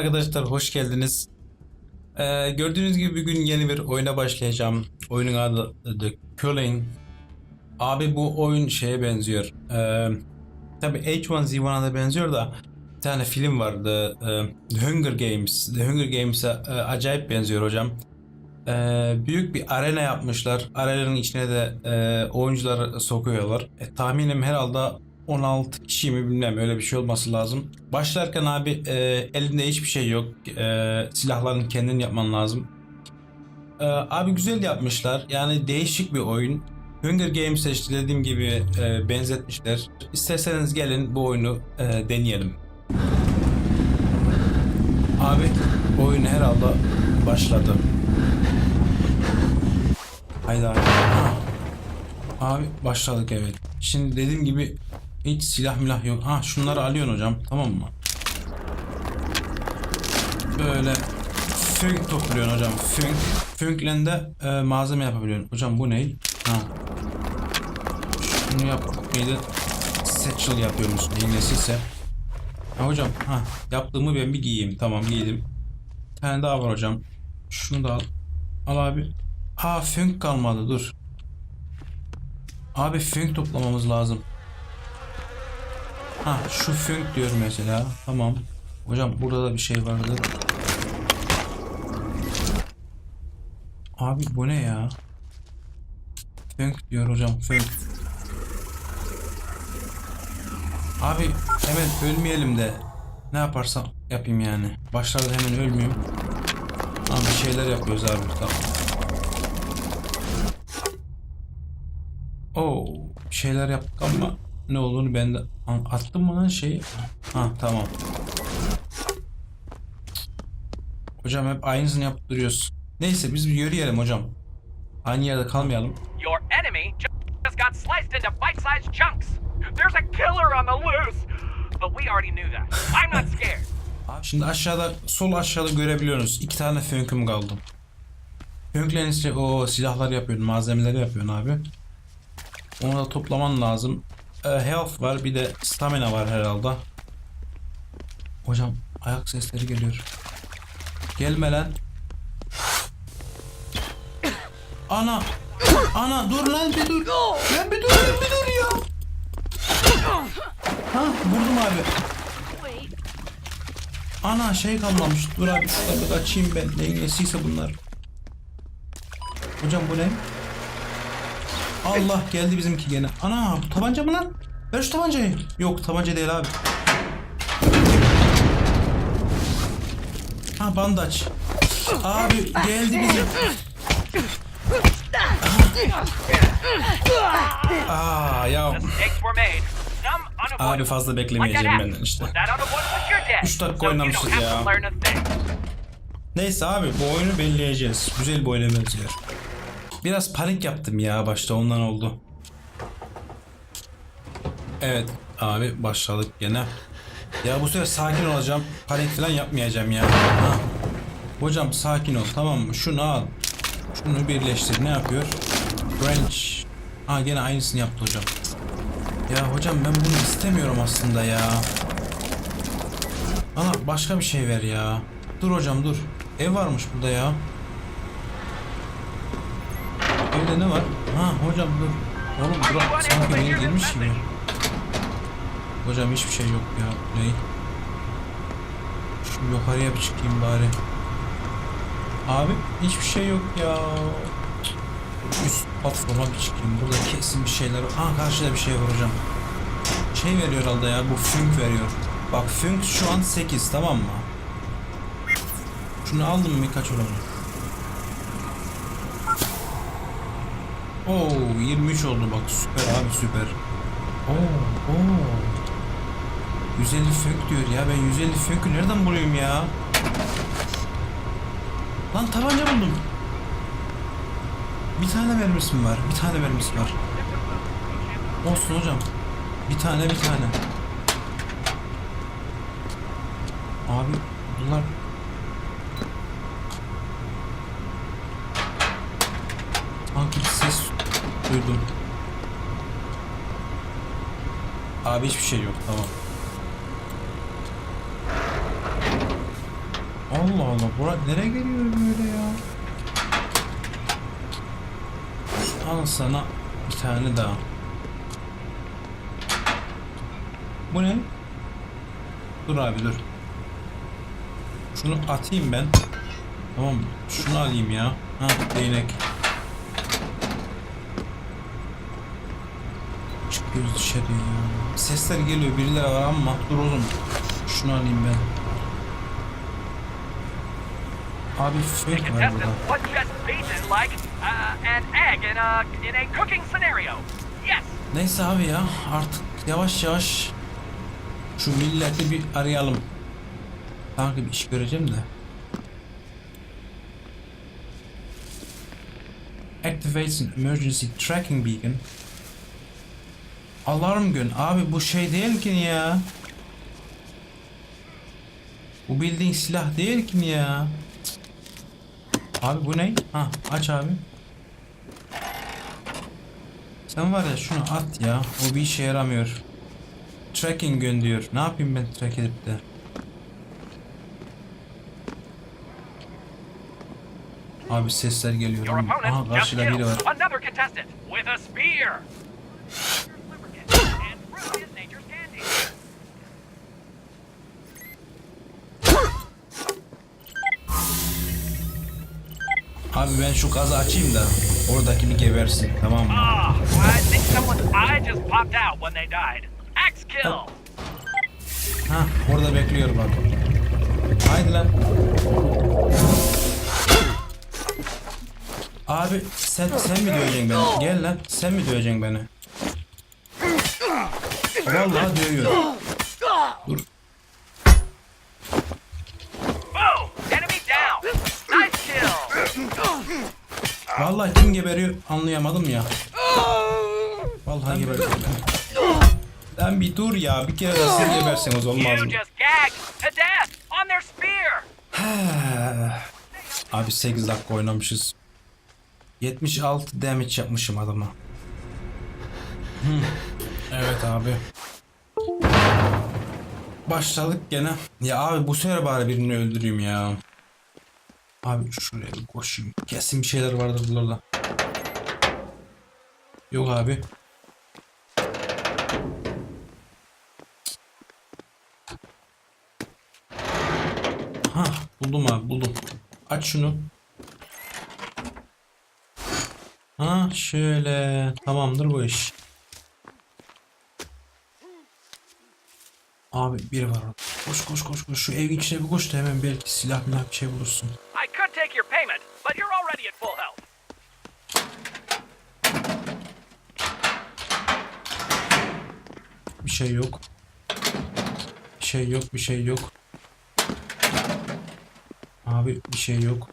arkadaşlar, hoş geldiniz. Ee, gördüğünüz gibi bugün yeni bir oyuna başlayacağım. Oyunun adı The Culling. Abi bu oyun şeye benziyor. Ee, tabi H1Z1'a da benziyor da bir tane film vardı. Ee, The Hunger Games. The Hunger Games'e e, acayip benziyor hocam. Ee, büyük bir arena yapmışlar. Arenanın içine de e, oyuncuları sokuyorlar. E, tahminim herhalde 16 kişi mi bilmem öyle bir şey olması lazım. Başlarken abi e, elinde hiçbir şey yok. E, silahların kendin yapman lazım. E, abi güzel yapmışlar. Yani değişik bir oyun. Hunger Games'e işte dediğim gibi e, benzetmişler. İsterseniz gelin bu oyunu e, deneyelim. Abi oyun herhalde başladı. Haydi abi. Ha. Abi başladık evet. Şimdi dediğim gibi hiç silah milah yok. Ha şunları alıyorsun hocam tamam mı? Böyle fünk topluyorsun hocam. Fünk. Fünkle de e, malzeme yapabiliyorsun. Hocam bu ne? Ha. Şunu yap. Neydi? Satchel yapıyormuş. Neyse. Ha hocam. Ha. Yaptığımı ben bir giyeyim. Tamam giydim. Bir tane daha var hocam. Şunu da al. Al abi. Ha fünk kalmadı dur. Abi fünk toplamamız lazım. Ha şu fünk diyor mesela. Tamam. Hocam burada da bir şey vardı. Abi bu ne ya? Fünk diyor hocam fünk. Abi hemen ölmeyelim de ne yaparsam yapayım yani. Başlarda hemen ölmeyeyim. Abi bir şeyler yapıyoruz abi tamam. Oo, şeyler yaptık ama ne olduğunu ben de attım mı lan şeyi? Ha tamam. Hocam hep aynısını yapıp duruyoruz. Neyse biz bir yürüyelim hocam. Aynı yerde kalmayalım. Your enemy ju- just got sliced into bite-sized chunks. There's a killer on the loose. But we already knew that. I'm not scared. Şimdi aşağıda sol aşağıda görebiliyorsunuz. İki tane fönküm kaldı. Fönklerin işte o silahlar yapıyorsun, malzemeleri yapıyorsun abi. Onu da toplaman lazım. Ee, health var, bir de stamina var herhalde. Hocam ayak sesleri geliyor. Gelme lan. Ana! Ana dur lan bir dur. Lan bir dur, lan bir dur ya. Ha vurdum abi. Ana şey kalmamış. Dur abi şuradan bir kaçayım ben. Neyin nesiyse bunlar. Hocam bu ne? Allah geldi bizimki gene. Ana bu tabanca mı lan? Ver şu tabancayı. Yok tabanca değil abi. Ha bandaj. Abi geldi bizim. Aa ya abi fazla beklemeyeceğim benden işte. Was that unavoidable? You're dead. Üç dakika oynamışız ya. Neyse abi bu oyunu belleyeceğiz. Güzel bir oyuna benziyor. Biraz panik yaptım ya başta ondan oldu. Evet abi başladık gene. Ya bu sefer sakin olacağım. Panik falan yapmayacağım ya. Ha. Hocam sakin ol tamam mı? Şunu al. Şunu birleştir. Ne yapıyor? Branch. Ha gene aynısını yaptı hocam. Ya hocam ben bunu istemiyorum aslında ya. Bana başka bir şey ver ya. Dur hocam dur. Ev varmış burada ya. Evde ne var? Ha hocam dur. Oğlum bura sanki benim girmiş gibi. Hocam hiçbir şey yok ya. Ney? Şu yukarıya bir çıkayım bari. Abi hiçbir şey yok ya. Üst platforma bir çıkayım. Burada kesin bir şeyler var. Ha karşıda bir şey var hocam. Şey veriyor herhalde ya. Bu fünk veriyor. Bak fünk şu an 8 tamam mı? Şunu aldım mı kaç oranı? Oo 23 oldu bak süper abi süper. Oo oo. 150 fünk diyor ya ben 150 fünkü nereden buluyorum ya? Lan tabanca buldum. Bir tane mermisi var. Bir tane mermisi var. Olsun hocam. Bir tane bir tane. Abi bunlar Sanki bir ses duydum. Abi hiçbir şey yok tamam. Allah Allah. Bura nereye geliyor böyle ya? Al sana bir tane daha. Bu ne? Dur abi dur. Şunu atayım ben. Tamam? Şunu alayım ya. Ha değnek. Çıkıyoruz dışarıya ya. Sesler geliyor birileri var ama dur oğlum. Şunu alayım ben. Abi fake var burada. What beaten like uh, an egg in a in a cooking scenario? Yes. Neyse abi ya artık yavaş yavaş şu milleti bir arayalım. Sanki bir iş göreceğim de. Activates an emergency tracking beacon. Alarm gün. Abi bu şey değil ki ya. Bu bildiğin silah değil ki ya. Abi bu ne? Ha aç abi. Sen var ya şunu at ya. O bir işe yaramıyor. Tracking gün diyor. Ne yapayım ben track edip de? Abi sesler geliyor. Aha karşıda biri var. Abi ben şu gazı açayım da oradakini gebersin tamam mı? Ah, I think someone's eye just popped out when they died. Axe kill. Ha orada bekliyor bak. Haydi lan. Abi sen sen mi döveceksin beni? Gel lan. Sen mi döveceksin beni? Vallahi dövüyor. Dur. Vallahi kim geberiyor anlayamadım ya. Vallahi geberiyor. Lan bir dur ya. Bir kere de siz geberseniz olmaz mı? Abi 8 dakika oynamışız. 76 damage yapmışım adama. Evet abi. Başladık gene. Ya abi bu sefer bari birini öldüreyim ya. Abi şuraya bir koşayım. Kesin bir şeyler vardır burada. Yok abi. Ha buldum abi buldum. Aç şunu. Ha şöyle tamamdır bu iş. Abi biri var orada. Koş koş koş koş şu evin içine bir koş da hemen belki silah milah bir şey bulursun. I could take your payment, but you're already at full health. Bir şey yok. Bir şey yok bir şey yok. Abi bir şey yok.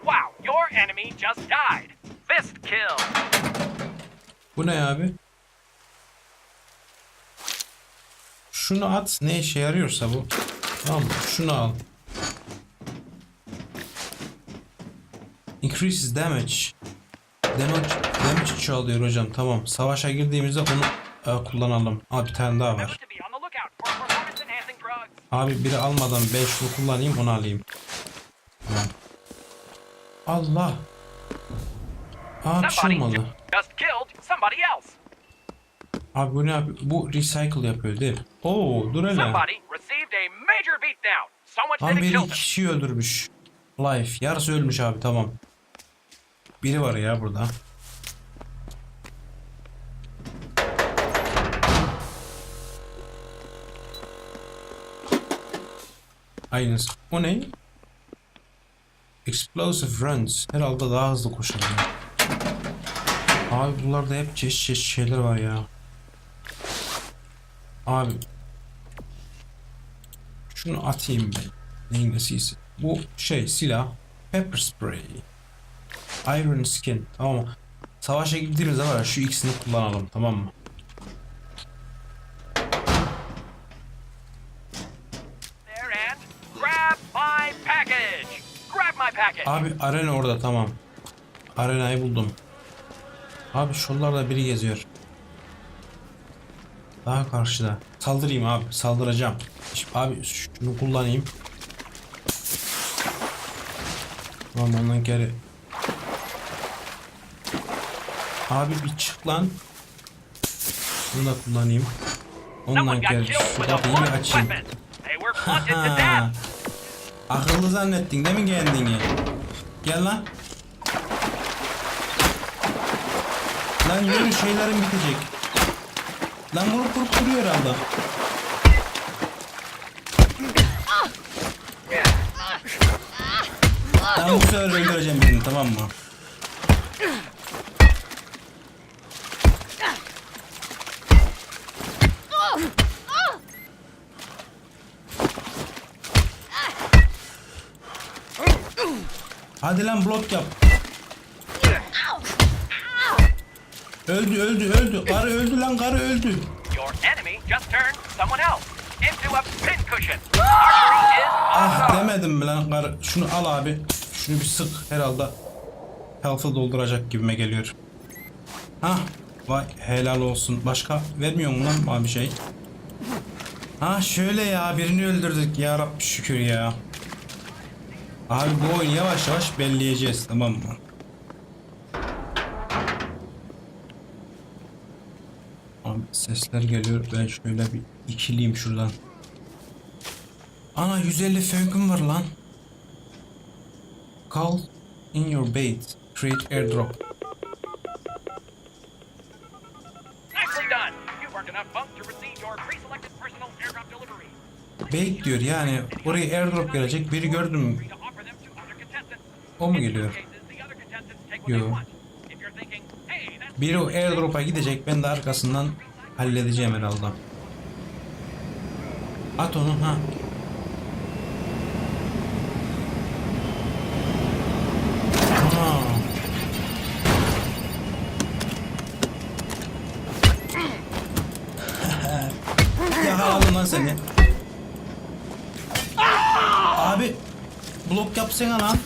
Wow, your enemy just died. Fist kill. Bu ne abi? Şunu at ne işe yarıyorsa bu. Tamam mı? Şunu al. Increases damage. Damage, damage çoğalıyor hocam. Tamam. Savaşa girdiğimizde onu e, kullanalım. Abi bir tane daha var. Abi biri almadan ben şunu kullanayım onu alayım. Allah. Aa bir şey olmadı. Abi bu ne yapıyor? Bu recycle yapıyor değil mi? Oo dur hele. İt biri kişiyi öldürmüş. Life. Yarısı ölmüş abi tamam. Biri var ya burada. Aynısı. O ne? Explosive runs. Herhalde daha hızlı koşuyor. Abi bunlarda hep çeşit çeşit şeyler var ya. Abi. Şunu atayım ben. Neyin nesiyse. Bu şey silah. Pepper spray. Iron skin. Tamam mı? Savaşa girdiğimizde var ya şu ikisini kullanalım tamam mı? Package. Grab my package. Abi arena orada tamam. Arenayı buldum. Abi şuralarda biri geziyor. Daha karşıda. Saldırayım abi. Saldıracağım. Şimdi abi şunu kullanayım. Tamam ondan geri. Abi bir çık lan. Bunu da kullanayım. Ondan geri killed şu with a kapıyı bir açayım. Ha. Akıllı zannettin değil mi kendini? Gel lan. Lan yürü şeylerin bitecek. Lan vurup vurup duruyor herhalde. Ben bu sefer öldüreceğim birini tamam mı? Hadi lan blok yap. Öldü öldü öldü. Karı öldü lan karı öldü. Ah demedim mi lan karı. Şunu al abi. Şunu bir sık herhalde. Health'ı dolduracak gibime geliyor. Hah. Vay helal olsun. Başka vermiyor mu lan bir şey? Ha şöyle ya birini öldürdük ya Rabbi şükür ya. Abi bu oyunu yavaş yavaş belleyeceğiz tamam mı? Abi sesler geliyor ben şöyle bir ikiliyim şuradan. Ana 150 funk'um var lan. Call in your bait. Create airdrop. Bait diyor yani oraya airdrop gelecek. Biri gördüm. O mu geliyor? Yo. Biri airdrop'a gidecek. Ben de arkasından halledeceğim herhalde. At onu ha. Yakaladım lan seni. Abi blok yapsana lan.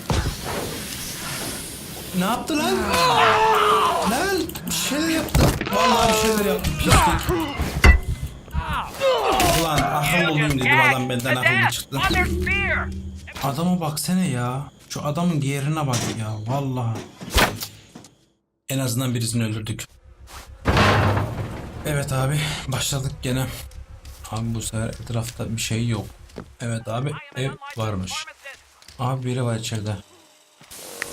Ne yaptı lan? Lan bir şeyler yaptı. Vallahi bir şeyler yaptı pislik. Ulan akıllı olayım dedim adam benden akıllı çıktı. Adama baksana ya. Şu adamın diğerine bak ya. Vallahi. En azından birisini öldürdük. Evet abi. Başladık gene. Abi bu sefer etrafta bir şey yok. Evet abi ev varmış. Abi biri var içeride.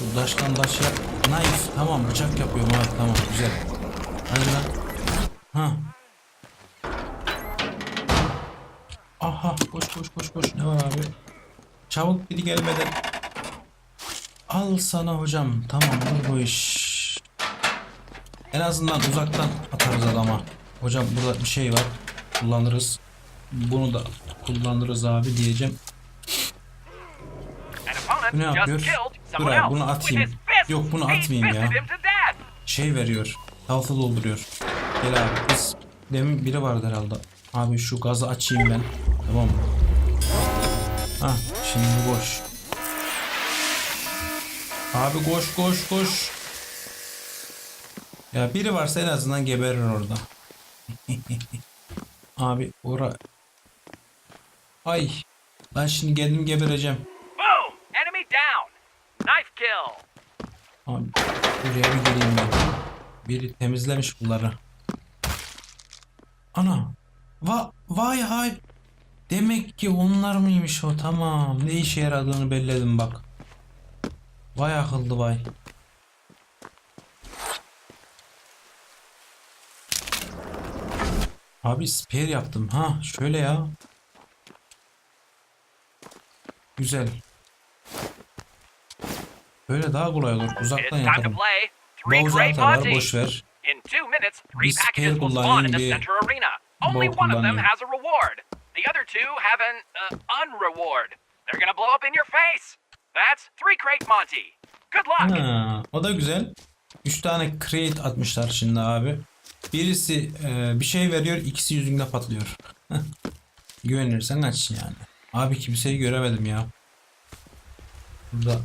Bu Daştan daş yap. Knife. Tamam bıçak yapıyorum abi. Tamam güzel. Hadi lan. Ha. Aha koş koş koş koş. Ne var abi? Çabuk biri gelmeden. Al sana hocam. Tamam bu bu iş. En azından uzaktan atarız adama. Hocam burada bir şey var. Kullanırız. Bunu da kullanırız abi diyeceğim. Opponent Ne yapıyor? Dur abi bunu atayım. Yok bunu atmayayım ya. Şey veriyor. Health'ı dolduruyor. Gel abi biz demin biri vardı herhalde. Abi şu gazı açayım ben. Tamam mı? Ha şimdi boş. Abi koş koş koş. Ya biri varsa en azından geberir orada. Abi ora. Ay. Ben şimdi kendim gebereceğim. Boom! Enemy down. Knife kill. Abi buraya bir gireyim ben. Biri temizlemiş bunları. Ana. Va vay hay. Demek ki onlar mıymış o tamam. Ne işe yaradığını belledim bak. Vay akıllı vay. Abi spare yaptım. Ha şöyle ya. Güzel. Böyle daha kolay olur. Uzaktan yaparım. Bowser Great da var Monty. boş ver. In two minutes, three Bir spawn kullanayım, bir bow kullanayım. The other two have an uh, unreward. They're gonna blow up in your face. That's three Great Monty. Good luck. Ha, o da güzel. 3 tane crate atmışlar şimdi abi. Birisi e, bir şey veriyor, ikisi yüzünde patlıyor. Güvenirsen aç yani. Abi kimseyi göremedim ya. Burada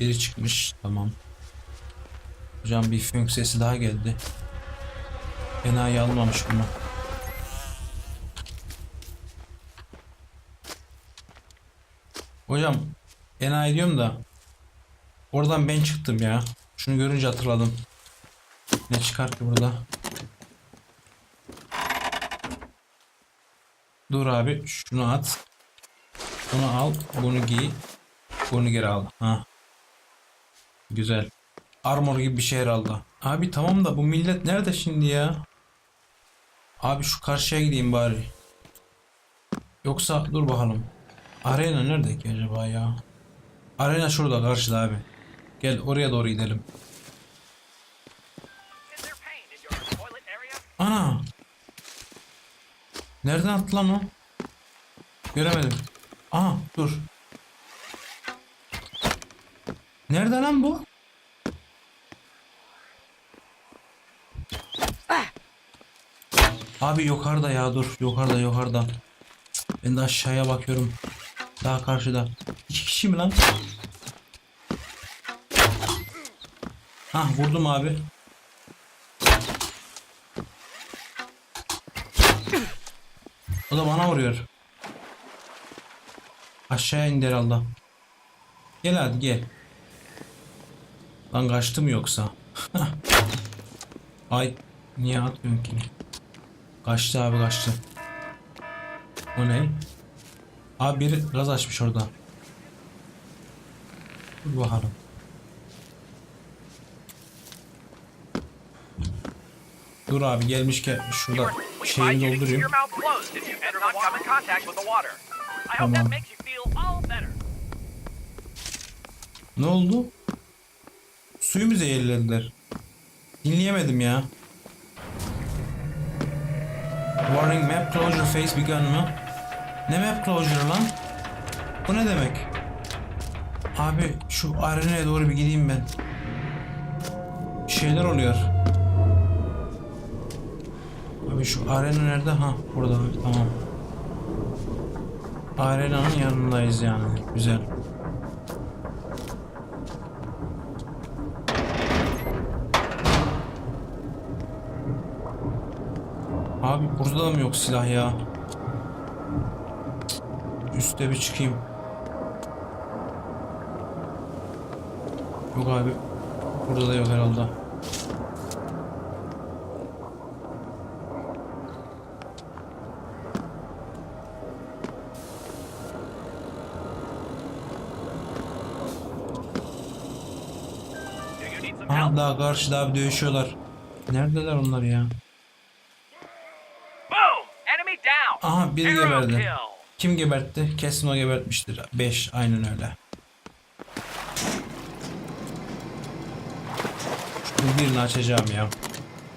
biri çıkmış. Tamam. Hocam bir funk sesi daha geldi. Fena almamış bunu. Hocam enayi diyorum da Oradan ben çıktım ya. Şunu görünce hatırladım. Ne çıkar ki burada? Dur abi şunu at. Bunu al, bunu giy. Bunu geri al. Ha. Güzel. Armor gibi bir şey herhalde. Abi tamam da bu millet nerede şimdi ya? Abi şu karşıya gideyim bari. Yoksa dur bakalım. Arena nerede ki acaba ya? Arena şurada karşıda abi. Gel oraya doğru gidelim. Ana! Nereden attı lan o? Göremedim. Aha dur. Nerede lan bu? Abi yukarıda ya dur. Yukarıda yukarıda. Ben de aşağıya bakıyorum. Daha karşıda. İki kişi mi lan? Hah vurdum abi. O da bana vuruyor. Aşağıya indi herhalde. Gel hadi gel. Lan kaçtı mı yoksa? Ay niye atmıyorsun ki? Kaçtı abi kaçtı. O ne? Abi biri gaz açmış orada. Dur bakalım. Dur abi gelmişken şurada keep doldurayım. Tamam. Ne oldu? Suyu mu zehirlediler? Dinleyemedim ya. Warning map closure phase begun mı? Ne map closure lan? Bu ne demek? Abi şu arenaya doğru bir gideyim ben. Bir şeyler oluyor. Abi şu arena nerede? Ha burada tamam. Arenanın yanındayız yani. Güzel. Abi burada da mı yok silah ya? Üste bir çıkayım. Yok abi. Burada da yok herhalde. Help? daha karşıda abi dövüşüyorlar. Neredeler onlar ya? Boom! Enemy down! Aha biri geberdi. Kim gebertti? Kesin o gebertmiştir. 5 aynen öyle. Şu birini açacağım ya.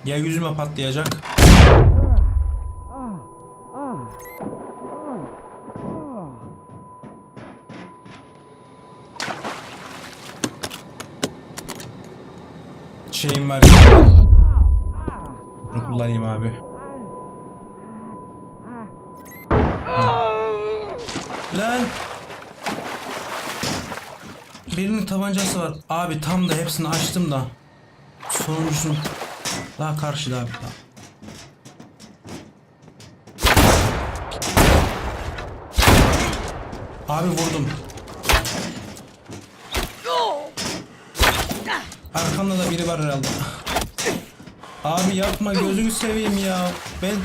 Ya yüzüme patlayacak. Şeyim var. Bunu kullanayım abi. Lan. Birinin tabancası var. Abi tam da hepsini açtım da. Sonuncusunu daha karşıda abi. Daha. Abi vurdum. Arkamda da biri var herhalde. Abi yapma gözünü seveyim ya. Ben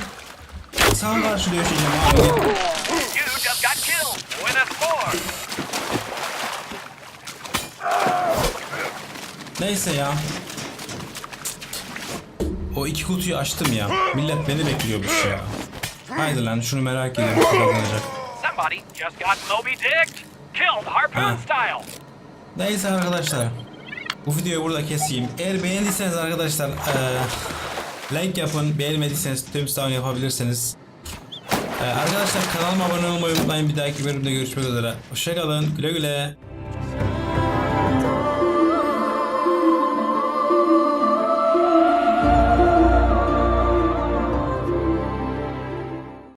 sana karşı dövüşeceğim abi. You just got killed! Win a score! Neyse ya. O iki kutuyu açtım ya. Millet beni bekliyormuş ya. Haydi lan şunu merak ediyorum. kazanacak. Somebody just got Moby Dick! Killed harpoon Ha. style! Neyse arkadaşlar. Bu videoyu burada keseyim. Eğer beğendiyseniz arkadaşlar eee like yapın. Beğenmediyseniz tombstone yapabilirsiniz. Eee, arkadaşlar kanalıma abone olmayı unutmayın. Bir dahaki bölümde görüşmek üzere. Hoşçakalın. Güle güle.